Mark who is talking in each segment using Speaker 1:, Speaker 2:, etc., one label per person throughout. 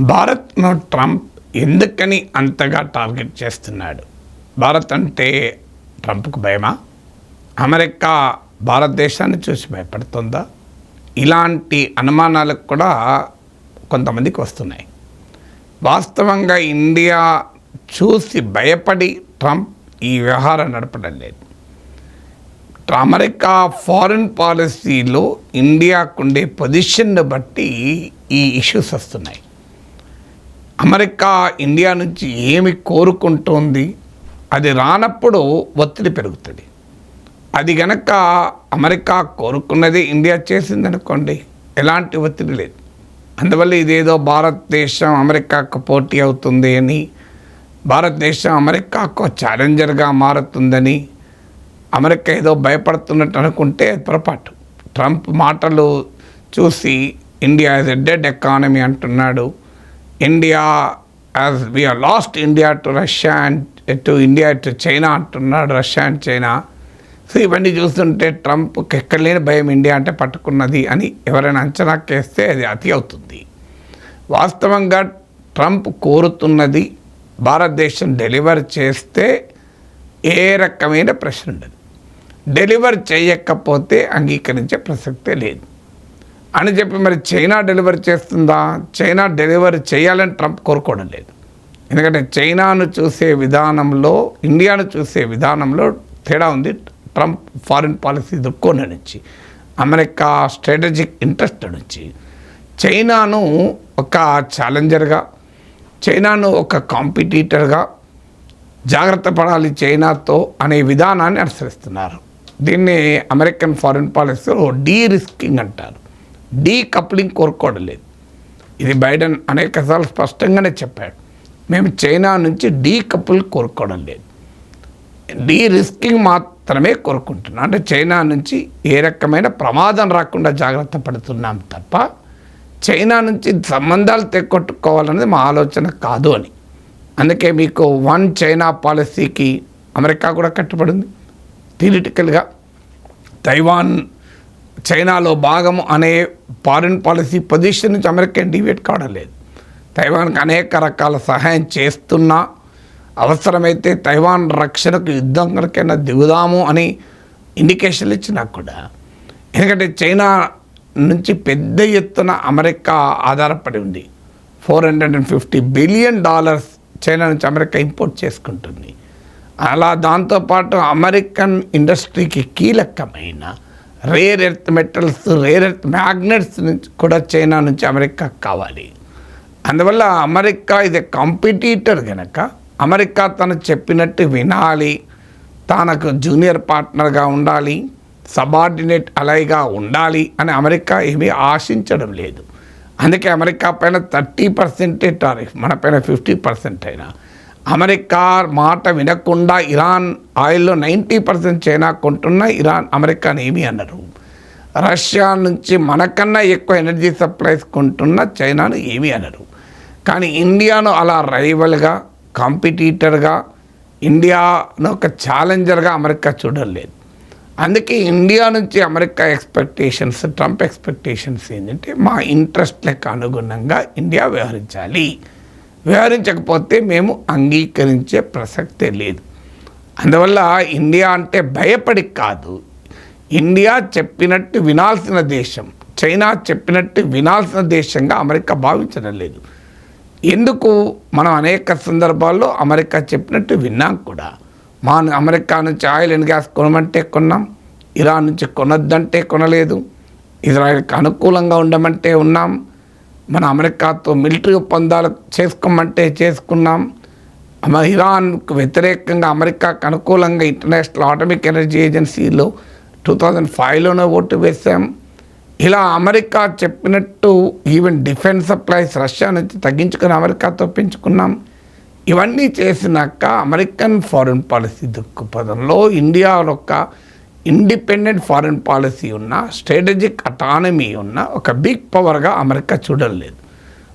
Speaker 1: భారత్ను ట్రంప్ ఎందుకని అంతగా టార్గెట్ చేస్తున్నాడు? భారత్ అంటే ట్రంప్కు భయమా? అమెరికా భారతదేశాన్ని చూసి భయపడుతుందా? ఇలాంటి అనుమానాలకు కూడా కొంతమందికి వస్తున్నాయి. వాస్తవంగా ఇండియా చూసి భయపడి ట్రంప్ ఈ వ్యవహారం నడపడం లేదు. అమెరికా ఫారిన్ పాలసీలో ఇండియాకుండే పొజిషన్ను బట్టి ఈ ఇష్యూస్ వస్తున్నాయి. అమెరికా ఇండియా నుంచి ఏమి కోరుకుంటోంది అది రానప్పుడు ఒత్తిడి పెరుగుతుంది. అది గనక అమెరికా కోరుకున్నది ఇండియా చేసిందనుకోండి ఎలాంటి ఒత్తిడి లేదు. అందువల్ల ఇదేదో భారతదేశం అమెరికాకు పోటీ అవుతుంది అని భారతదేశం అమెరికాకు ఛాలెంజర్గా మారుతుందని అమెరికా ఏదో భయపడుతున్నట్టు అనుకుంటే పొరపాటు. ట్రంప్ మాటలు చూసి India is a dead economy అంటున్నాడు. India as we are lost India to Russia and to India to China అంటున్నాడు రష్యా అండ్ చైనా సో ఇవన్నీ చూస్తుంటే ట్రంప్ ఎక్కడ లేని భయం ఇండియా అంటే పట్టుకున్నది అని ఎవరైనా అంచనా కేస్తే అది అతి అవుతుంది. వాస్తవంగా ట్రంప్ కోరుతున్నది భారతదేశం డెలివర్ చేస్తే ఏ రకమైన ప్రశ్న ఉండదు. డెలివర్ చేయకపోతే అంగీకరించే ప్రసక్తే లేదు. అని చెప్పి మరి చైనా డెలివరీ చేస్తుందా? చైనా డెలివరీ చేయాలని ట్రంప్ కోరుకోవడం లేదు. ఎందుకంటే చైనాను చూసే విధానంలో ఇండియాను చూసే విధానంలో తేడా ఉంది. ట్రంప్ ఫారిన్ పాలసీ దృక్కోణం నుంచి అమెరికా స్ట్రాటజిక్ ఇంట్రెస్ట్ నుంచి చైనాను ఒక ఛాలెంజర్గా చైనాను ఒక కాంపిటీటర్గా జాగ్రత్త పడాలి చైనాతో అనే విధానాన్ని అనుసరిస్తున్నారు. దీన్ని అమెరికన్ ఫారిన్ పాలసీలో డీ రిస్కింగ్ అంటారు. డీ కప్లింగ్ కోరుకోవడం లేదు. ఇది బైడెన్ అనేక సార్లు స్పష్టంగానే చెప్పాడు. మేము చైనా నుంచి డీ కపుల్ కోరుకోవడం లేదు. డీ రిస్కింగ్ మాత్రమే కోరుకుంటున్నాం. అంటే చైనా నుంచి ఏ రకమైన ప్రమాదం రాకుండా జాగ్రత్త పడుతున్నాం తప్ప చైనా నుంచి సంబంధాలు తెగొట్టుకోవాలనేది మా ఆలోచన కాదు అని. అందుకే మీకు వన్ చైనా పాలసీకి అమెరికా కూడా కట్టుబడింది థిరిటికల్గా తైవాన్ చైనాలో భాగం అనే ఫారిన్ పాలసీ పొజిషన్ నుంచి అమెరికా డివేట్ కావడం లేదు. తైవాన్కి అనేక రకాల సహాయం చేస్తున్నా అవసరమైతే తైవాన్ రక్షణకు యుద్ధం కనుకైనా దిగుదాము అని ఇండికేషన్లు ఇచ్చినా కూడా. ఎందుకంటే చైనా నుంచి పెద్ద ఎత్తున అమెరికా ఆధారపడి ఉంది. Four hundred and fifty billion dollars China నుంచి అమెరికా ఇంపోర్ట్ చేసుకుంటుంది. అలా దాంతోపాటు అమెరికన్ ఇండస్ట్రీకి కీలకమైన rare earth metals rare earth magnets నుంచి కూడా చైనా నుంచి అమెరికా కావాలి. అందువల్ల అమెరికా ఇది కాంపిటీటర్ కనుక అమెరికా తను చెప్పినట్టు వినాలి తనకు జూనియర్ పార్ట్నర్గా ఉండాలి సబార్డినేట్ అలైగా ఉండాలి అని అమెరికా ఏమీ ఆశించడం లేదు. అందుకే అమెరికా పైన థర్టీ పర్సెంటే టారిఫ్ మన పైన ఫిఫ్టీ పర్సెంట్ అయినా. అమెరికా మాట వినకుండా ఇరాన్ ఆయిల్లో నైంటీ పర్సెంట్ చైనా కొంటున్నా ఇరాన్ అమెరికాని ఏమీ అన్నారు రష్యా నుంచి మనకన్నా ఎక్కువ ఎనర్జీ సప్లైస్ కొంటున్న చైనాను ఏమీ అనరు. కానీ ఇండియాను అలా రైవల్గా కాంపిటీటర్గా ఇండియాను ఒక ఛాలెంజర్గా అమెరికా చూడలేదు. అందుకే ఇండియా నుంచి అమెరికా ఎక్స్పెక్టేషన్స్ ట్రంప్ ఎక్స్పెక్టేషన్స్ ఏంటంటే మా ఇంట్రెస్ట్లకు అనుగుణంగా ఇండియా వ్యవహరించాలి. వివరించకపోతే మేము అంగీకరించే ప్రసక్తే లేదు. అందువల్ల ఇండియా అంటే భయపడి కాదు. ఇండియా చెప్పినట్టు వినాల్సిన దేశం చైనా చెప్పినట్టు వినాల్సిన దేశంగా అమెరికా భావించడం లేదు. ఎందుకు? మనం అనేక సందర్భాల్లో అమెరికా చెప్పినట్టు విన్నాం కూడా. మా అమెరికా నుంచి ఆయిల్ అండ్ గ్యాస్ కొనమంటే కొన్నాం. ఇరాన్ నుంచి కొనొద్దంటే కొనలేదు. ఇజ్రాయెల్కి అనుకూలంగా ఉండమంటే ఉన్నాం. మన అమెరికాతో మిలిటరీ ఒప్పందాలు చేసుకోమంటే చేసుకున్నాం. ఇరాన్కు వ్యతిరేకంగా అమెరికాకు అనుకూలంగా ఇంటర్నేషనల్ ఆటమిక్ ఎనర్జీ ఏజెన్సీలో టూ థౌజండ్ ఫైవ్లోనే ఓటు వేసాం ఇలా అమెరికా చెప్పినట్టు ఈవెన్ డిఫెన్స్ సప్లైస్ రష్యా నుంచి తగ్గించుకుని అమెరికాతో పెంచుకున్నాం. ఇవన్నీ చేసినాక అమెరికన్ ఫారిన్ పాలసీ దృక్పథంలో ఇండియా యొక్క ఇండిపెండెంట్ ఫారిన్ పాలసీ ఉన్న స్ట్రాటజిక్ అటానమీ ఉన్న ఒక బిగ్ పవర్గా అమెరికా చూడలేదు.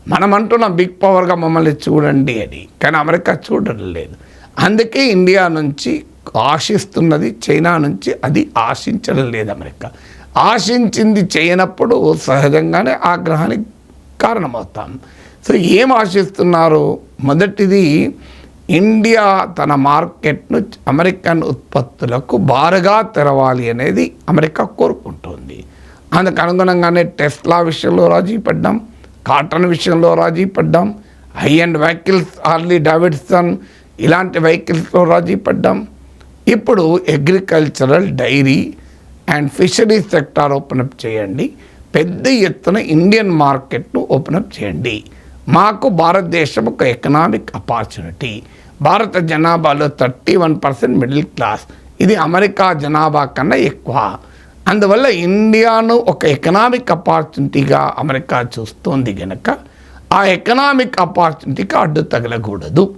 Speaker 1: మనం అంటున్నాం బిగ్ పవర్గా మమ్మల్ని చూడండి అని కానీ అమెరికా చూడడం లేదు అందుకే ఇండియా నుంచి ఆశిస్తున్నది చైనా నుంచి అది ఆశించడం లేదు అమెరికా. ఆశించింది చేయనప్పుడు సహజంగానే ఆగ్రహానికి కారణమవుతాం. సో ఏం ఆశిస్తున్నారు? మొదటిది ఇండియా తన మార్కెట్ను అమెరికన్ ఉత్పత్తులకు బారుగా తెరవాలి అనేది అమెరికా కోరుకుంటుంది. అందుకు అనుగుణంగానే టెస్లా విషయంలో రాజీ పడ్డాం కాటన్ విషయంలో రాజీ పడ్డాం high end vehicles Harley Davidson ఇలాంటి వెహికల్స్లో రాజీ పడ్డాం. ఇప్పుడు agricultural dairy and fisheries sector open up చేయండి పెద్ద ఎత్తున ఇండియన్ మార్కెట్ను ఓపెన్ అప్ చేయండి. మాకు భారతదేశం ఒక ఎకనామిక్ ఆపర్చునిటీ భారత జనాభాలో thirty one percent middle class ఇది అమెరికా జనాభా కన్నా ఎక్కువ. అందువల్ల ఇండియాను ఒక ఎకనామిక్ ఆపర్చునిటీగా అమెరికా చూస్తోంది గనక ఆ ఎకనామిక్ ఆపర్చునిటీకి అడ్డు తగలకూడదు.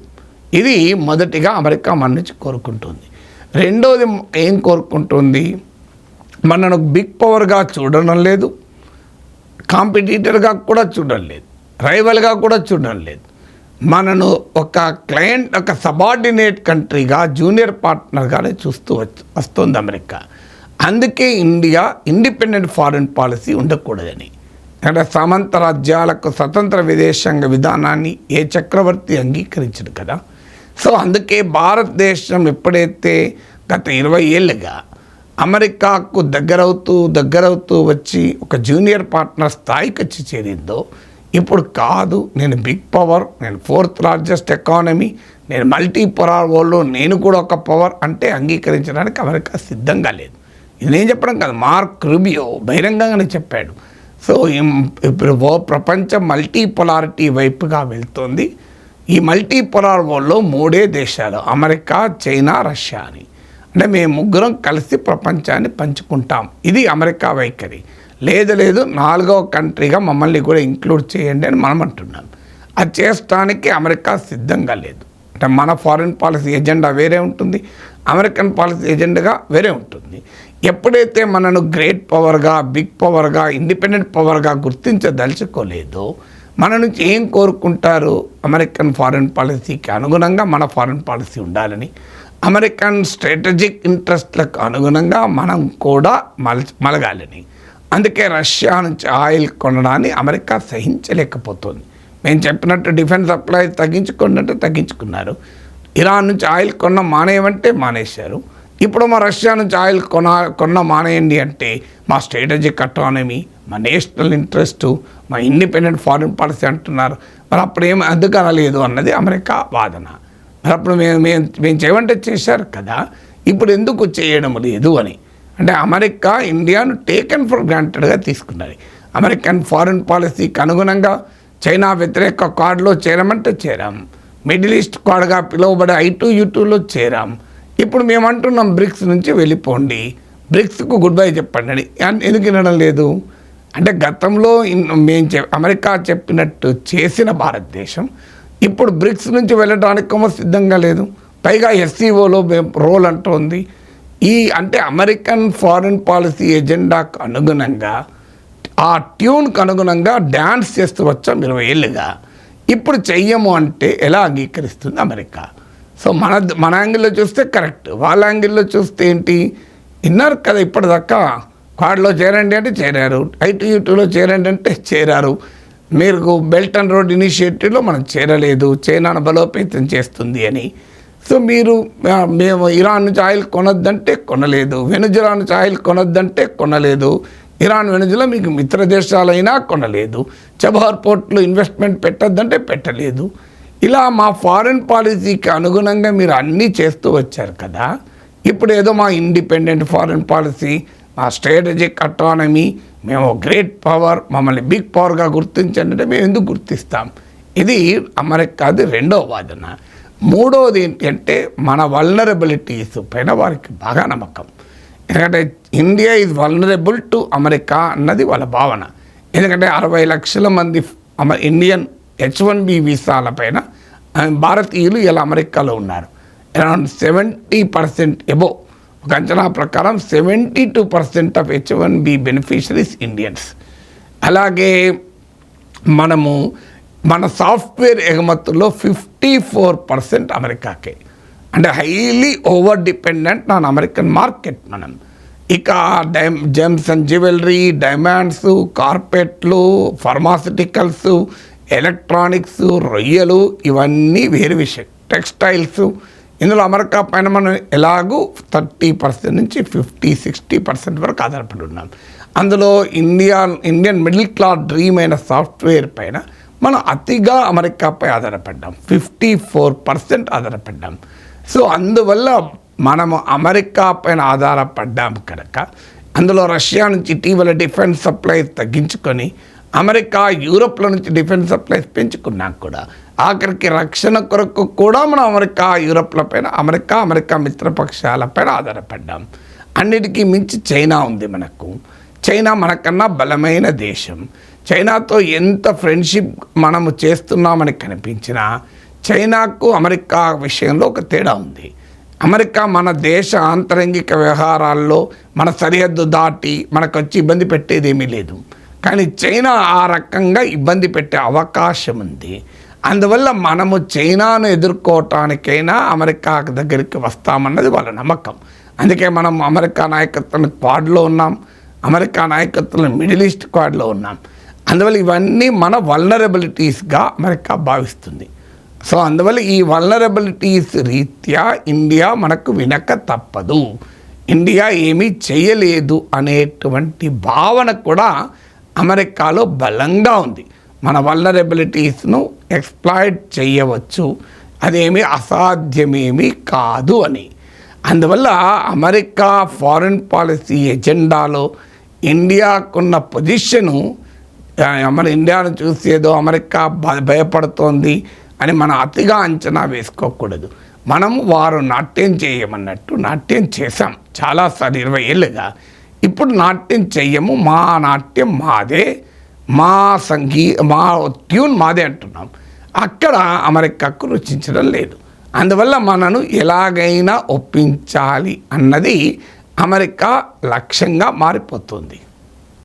Speaker 1: ఇది మొదటిగా అమెరికా మన నుంచి కోరుకుంటుంది. రెండోది ఏం కోరుకుంటుంది? మనను బిగ్ పవర్గా చూడడం లేదు. కాంపిటీటర్గా కూడా చూడడం లేదు. రైవల్గా కూడా చూడడం లేదు. మనను ఒక క్లయింట్ ఒక సబార్డినేట్ కంట్రీగా జూనియర్ పార్ట్నర్గానే చూస్తూ వచ్చి వస్తుంది అమెరికా. అందుకే ఇండియా ఇండిపెండెంట్ ఫారిన్ పాలసీ ఉండకూడదని. అంటే సమంత రాజ్యాలకు స్వతంత్ర విదేశాంగ విధానాన్ని ఏ చక్రవర్తి అంగీకరించడు కదా. సో అందుకే భారతదేశం ఎప్పుడైతే గత ఇరవై ఏళ్ళుగా అమెరికాకు దగ్గరవుతూ దగ్గరవుతూ వచ్చి ఒక జూనియర్ పార్ట్నర్ స్థాయికి వచ్చి చేరిందో ఇప్పుడు కాదు నేను బిగ్ పవర్ నేను ఫోర్త్ లార్జెస్ట్ ఎకానమీ నేను మల్టీ పవర్ వరల్డ్లో నేను కూడా ఒక పవర్ అంటే అంగీకరించడానికి అమెరికా సిద్ధంగా లేదు. ఇది నేను చెప్పడం కాదు మార్క్ రుబియో బహిరంగంగానే చెప్పాడు. సో ఇప్పుడు ప్రపంచం మల్టీ పొలారిటీ వైపుగా వెళ్తుంది. ఈ మల్టీ పొలార్ వరల్డ్లో మూడే దేశాలు అమెరికా చైనా రష్యా అని. అంటే మేము ముగ్గురం కలిసి ప్రపంచాన్ని పంచుకుంటాం. ఇది అమెరికా వైఖరి. లేదు లేదు నాలుగవ కంట్రీగా మమ్మల్ని కూడా ఇంక్లూడ్ చేయండి అని మనం అంటున్నాం. అది చేయడానికి అమెరికా సిద్ధంగా లేదు. అంటే మన ఫారిన్ పాలసీ ఎజెండా వేరే ఉంటుంది అమెరికన్ పాలసీ ఎజెండాగా వేరే ఉంటుంది. ఎప్పుడైతే మనను గ్రేట్ పవర్గా బిగ్ పవర్గా ఇండిపెండెంట్ పవర్గా గుర్తించదలుచుకోలేదో మన నుంచి ఏం కోరుకుంటారు? అమెరికన్ ఫారిన్ పాలసీకి అనుగుణంగా మన ఫారిన్ పాలసీ ఉండాలని అమెరికన్ స్ట్రాటజిక్ ఇంట్రెస్ట్లకు అనుగుణంగా మనం కూడా మల మలగాలని. అందుకే రష్యా నుంచి ఆయిల్ కొనడాన్ని అమెరికా సహించలేకపోతుంది. మేము చెప్పినట్టు డిఫెన్స్ సప్లై తగ్గించుకున్నట్టు తగ్గించుకున్నారు. ఇరాన్ నుంచి ఆయిల్ కొన్న మానేయమంటే మానేశారు. ఇప్పుడు మా రష్యా నుంచి ఆయిల్ కొన కొన్న మానేయండి అంటే మా స్ట్రాటజిక్ అటానమీ మా నేషనల్ ఇంట్రెస్ట్ మా ఇండిపెండెంట్ ఫారిన్ పాలసీ అంటున్నారు. మరి అప్పుడు ఏం అందుకనలేదు అనలేదు అన్నది అమెరికా వాదన. మరి అప్పుడు మేము మేము మేము చేయమంటే చేశారు కదా. ఇప్పుడు ఎందుకు చేయడం లేదు అని. అంటే అమెరికా ఇండియాను టేకెన్ ఫర్ గ్రాంటెడ్గా తీసుకున్నది. అమెరికన్ ఫారిన్ పాలసీకి అనుగుణంగా చైనా వ్యతిరేక కార్డులో చేరమంటే చేరాం. మిడిల్ ఈస్ట్ కార్డుగా పిలువబడే ఐటూ యూటూలో చేరాం. ఇప్పుడు మేము అంటున్నాం బ్రిక్స్ నుంచి వెళ్ళిపోండి. బ్రిక్స్కు గుడ్ బై చెప్పండి. అని ఎందుకు వినడం లేదు? అంటే గతంలో మేము చె అమెరికా చెప్పినట్టు చేసిన భారతదేశం ఇప్పుడు బ్రిక్స్ నుంచి వెళ్ళడానికి కొమ్మ సిద్ధంగా లేదు. పైగా ఎస్సీఓలో రోల్ అంటోంది. ఈ అంటే అమెరికన్ ఫారిన్ పాలసీ ఎజెండాకు అనుగుణంగా ఆ ట్యూన్కు అనుగుణంగా డ్యాన్స్ చేస్తూ వచ్చాం ఇరవై ఏళ్ళుగా. ఇప్పుడు చెయ్యము అంటే ఎలా అంగీకరిస్తుంది అమెరికా? సో మన మన యాంగిల్లో చూస్తే కరెక్ట్. వాళ్ళ యాంగిల్లో చూస్తే ఏంటి? విన్నారు కదా ఇప్పటిదాకా. క్వాడ్లో చేరండి అంటే చేరారు. ఐటీయూటీలో చేరండి అంటే చేరారు. మీరు బెల్ట్ అండ్ రోడ్ ఇనిషియేటివ్లో మనం చేరలేదు. చైనాను బలోపేతం చేస్తుంది అని. సో మీరు మేము ఇరాన్ నుంచి ఆయిల్ కొనొద్దంటే కొనలేదు వెనుజులా నుంచి ఆయిల్ కొనొద్దంటే కొనలేదు ఇరాన్ వెనుజులా మీకు మిత్ర దేశాలైనా కొనలేదు చబహార్ పోర్ట్లో ఇన్వెస్ట్మెంట్ పెట్టద్దంటే పెట్టలేదు. ఇలా మా ఫారెన్ పాలసీకి అనుగుణంగా మీరు అన్నీ చేస్తూ వచ్చారు కదా. ఇప్పుడు ఏదో మా ఇండిపెండెంట్ ఫారెన్ పాలసీ మా స్ట్రాటజిక్ అటానమీ మేము గ్రేట్ పవర్ మమ్మల్ని బిగ్ పవర్గా గుర్తించండి అంటే మేము ఎందుకు గుర్తిస్తాం? ఇది అమెరికాది రెండో వాదన. మూడవది ఏంటంటే మన వల్నరబిలిటీస్ పైన వారికి బాగా నమ్మకం. ఎందుకంటే India is vulnerable to America అన్నది వాళ్ళ భావన. ఎందుకంటే అరవై లక్షల మంది ఇండియన్ హెచ్ వన్ బి వీసాల పైన భారతీయులు ఇలా అమెరికాలో ఉన్నారు. అరౌండ్ సెవెంటీ పర్సెంట్ ఎబో ఒక అంచనా ప్రకారం seventy two percent of H one B beneficiaries Indians అలాగే మనము మన సాఫ్ట్వేర్ ఎగుమతుల్లో ఫిఫ్టీ ఫోర్ పర్సెంట్ అమెరికాకే. అంటే highly over dependent on American market మనం. ఇక die gems and jewellery diamonds కార్పెట్లు ఫార్మాసిటికల్స్ ఎలక్ట్రానిక్స్ రొయ్యలు ఇవన్నీ వేరు విషయం. టెక్స్టైల్స్. ఇందులో అమెరికా పైన మనం ఎలాగూ థర్టీ పర్సెంట్ నుంచి ఫిఫ్టీ సిక్స్టీ పర్సెంట్ వరకు ఆధారపడి ఉన్నాం. అందులో India Indian middle class dream అయిన సాఫ్ట్వేర్ పైన మనం అతిగా అమెరికాపై ఆధారపడ్డాం. ఫిఫ్టీ ఫోర్ పర్సెంట్ ఆధారపడ్డాం. సో అందువల్ల మనము అమెరికా పైన ఆధారపడ్డాం కనుక అందులో రష్యా నుంచి ఇటీవల డిఫెన్స్ సప్లైస్ తగ్గించుకొని అమెరికా యూరోప్ల నుంచి డిఫెన్స్ సప్లైస్ పెంచుకున్నాం కూడా. ఆఖరికి రక్షణ కొరకు కూడా మనం అమెరికా యూరోప్ల పైన అమెరికా అమెరికా మిత్రపక్షాల పైన ఆధారపడ్డాం. అన్నిటికీ మించి చైనా ఉంది మనకు. చైనా మనకన్నా బలమైన దేశం. చైనాతో ఎంత ఫ్రెండ్షిప్ మనము చేస్తున్నామని కనిపించినా చైనాకు అమెరికా విషయంలో ఒక తేడా ఉంది. అమెరికా మన దేశ ఆంతరంగిక వ్యవహారాల్లో మన సరిహద్దు దాటి మనకు వచ్చి ఇబ్బంది పెట్టేది ఏమీ లేదు. కానీ చైనా ఆ రకంగా ఇబ్బంది పెట్టే అవకాశం ఉంది. అందువల్ల మనము చైనాను ఎదుర్కోవటానికైనా అమెరికా దగ్గరికి వస్తామన్నది వాళ్ళ నమ్మకం. అందుకే మనం అమెరికా నాయకత్వం క్వాడ్లో ఉన్నాం. అమెరికా నాయకత్వంలో మిడిల్ ఈస్ట్ క్వాడ్లో ఉన్నాం. అందువల్ల ఇవన్నీ మన వల్నరబిలిటీస్గా అమెరికా భావిస్తుంది. సో అందువల్ల ఈ వల్నరబిలిటీస్ రీత్యా ఇండియా మనకు వినక తప్పదు. ఇండియా ఏమీ చేయలేదు అనేటువంటి భావన కూడా అమెరికాలో బలంగా ఉంది. మన వల్నరబిలిటీస్ను ఎక్స్ప్లాయిట్ చేయవచ్చు. అదేమి అసాధ్యమేమీ కాదు అని. అందువల్ల అమెరికా ఫారిన్ పాలసీ ఎజెండాలో ఇండియాకున్న పొజిషను మన ఇండియాను చూసి ఏదో అమెరికా భయపడుతోంది అని మనం అతిగా అంచనా వేసుకోకూడదు. మనం వారు నాట్యం చేయమన్నట్టు నాట్యం చేశాం. చాలాసార్లు ఇరవై ఏళ్ళుగా. ఇప్పుడు నాట్యం చెయ్యము మా నాట్యం మాదే మా సంగీ మా ట్యూన్ మాదే అంటున్నాం. అక్కడ అమెరికాకు రుచించడం లేదు. అందువల్ల మనను ఎలాగైనా ఒప్పించాలి అన్నది అమెరికా లక్ష్యంగా మారిపోతుంది.